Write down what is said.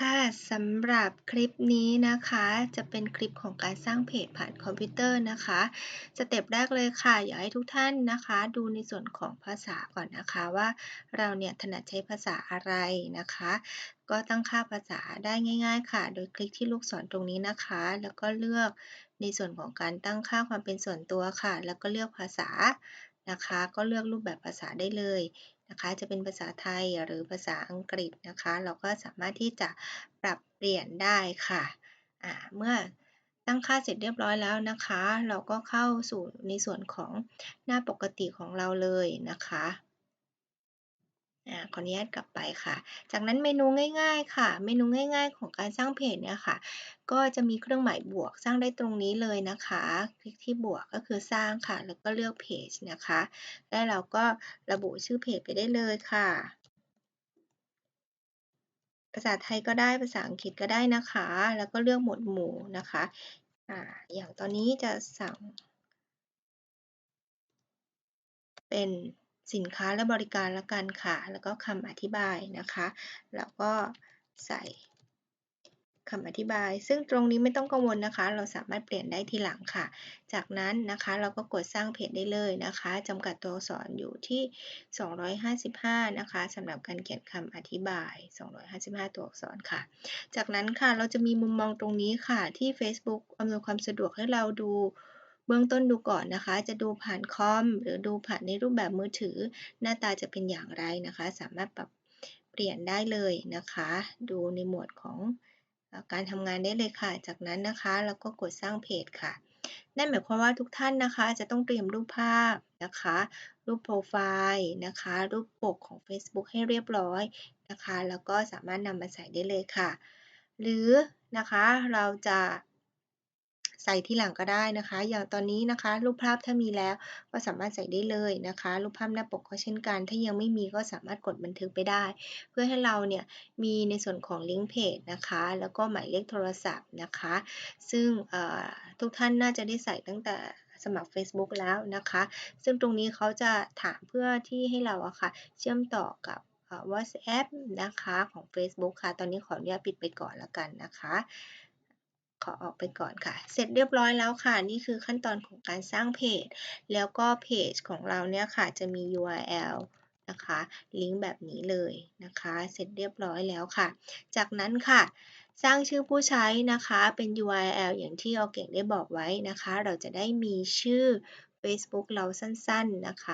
ค่ะสำหรับคลิปนี้นะคะ จะเป็นคลิปของการสร้างเพจผ่านคอมพิวเตอร์นะคะสเต็ปแรกเลยค่ะ อยากให้ทุกท่านนะคะ ดูในส่วนของภาษาก่อนนะคะว่าเราเนี่ยถนัดใช้ภาษาอะไรนะคะ ก็ตั้งค่าภาษาได้ง่าย ๆ ค่ะ โดยคลิกที่ลูกศรตรงนี้นะคะ แล้วก็เลือกในส่วนของการตั้งค่าความเป็นส่วนตัวค่ะ แล้วก็เลือกภาษา นะคะ ก็เลือกรูปแบบภาษาได้เลยนะคะ จะเป็นภาษาไทยหรือภาษาอังกฤษนะคะ เราก็สามารถที่จะปรับเปลี่ยนได้ค่ะเมื่อตั้งค่าเสร็จเรียบร้อยแล้วนะคะ เราก็เข้าสู่ในส่วนของหน้าปกติของเราเลยนะคะ ขออนุญาตกลับไปค่ะ จากนั้นเมนูง่าย ๆ ค่ะ เมนูง่าย ๆ ของการสร้างเพจเนี่ยค่ะ ก็จะมีเครื่องหมายบวกสร้างได้ตรงนี้เลยนะคะ คลิกที่บวกก็คือสร้างค่ะ แล้วก็เลือกเพจนะคะ แล้วเราก็ระบุชื่อเพจไปได้เลยค่ะ ภาษาไทยก็ได้ภาษาอังกฤษก็ได้นะคะ แล้วก็เลือกหมวดหมู่นะคะอ่าอย่างตอนนี้จะสั่ง เป็น สินค้าและบริการละกันค่ะ แล้วก็คำอธิบายนะคะ แล้วก็ใส่คำอธิบาย ซึ่งตรงนี้ไม่ต้องกังวลนะคะ เราสามารถเปลี่ยนได้ทีหลังค่ะ จากนั้นนะคะเราก็กดสร้างเพจได้เลยนะคะจำกัดตัวอักษรอยู่ที่ 255 นะคะสำหรับการเขียนคำอธิบาย 255 ตัวอักษรค่ะ จากนั้นค่ะเราจะมีมุมมองตรงนี้ค่ะที่ Facebook อำนวยความสะดวกให้เราดู เบื้องต้นดูก่อนนะคะ จะดูผ่านคอม หรือดูผ่านในรูปแบบมือถือ หน้าตาจะเป็นอย่างไรนะคะ สามารถปรับเปลี่ยนได้เลยนะคะ ดูในหมวดของการทำงานได้เลยค่ะ จากนั้นนะคะเราก็กดสร้างเพจค่ะ นั่นหมายความว่าทุกท่านนะคะ จะต้องเตรียมรูปภาพนะคะ รูปโปรไฟล์นะคะ รูปปกของ Facebook ให้เรียบร้อยนะคะ แล้วก็สามารถนำมาใส่ได้เลยค่ะ หรือนะคะเราจะ ใส่ที่หลังก็ได้นะคะ อย่างตอนนี้นะคะ รูปภาพถ้ามีแล้วก็สามารถใส่ได้เลยนะคะ รูปภาพหน้าปกก็เช่นกัน ถ้ายังไม่มีก็สามารถกดบันทึกไปได้ เพื่อให้เราเนี่ยมีในส่วนของลิงก์เพจนะคะ แล้วก็หมายเลขโทรศัพท์นะคะ ซึ่งทุกท่านน่าจะได้ใส่ตั้งแต่สมัคร Facebook แล้วนะคะ ซึ่งตรงนี้เขาจะถามเพื่อที่ให้เราอะค่ะ เชื่อมต่อกับ WhatsApp นะคะของ Facebook ค่ะ ตอนนี้ขออนุญาตปิดไปก่อนแล้วกันนะคะ ขอออกไปก่อนค่ะ เสร็จเรียบร้อยแล้วค่ะ นี่คือขั้นตอนของการสร้างเพจ แล้วก็เพจของเราเนี่ยค่ะ จะมี URL นะคะ ลิงก์แบบนี้เลยนะคะ เสร็จเรียบร้อยแล้วค่ะ จากนั้นค่ะ สร้างชื่อผู้ใช้นะคะ เป็น URL อย่างที่เราเก่งได้บอกไว้นะคะ เราจะได้มีชื่อ Facebook เราสั้น ๆ นะคะ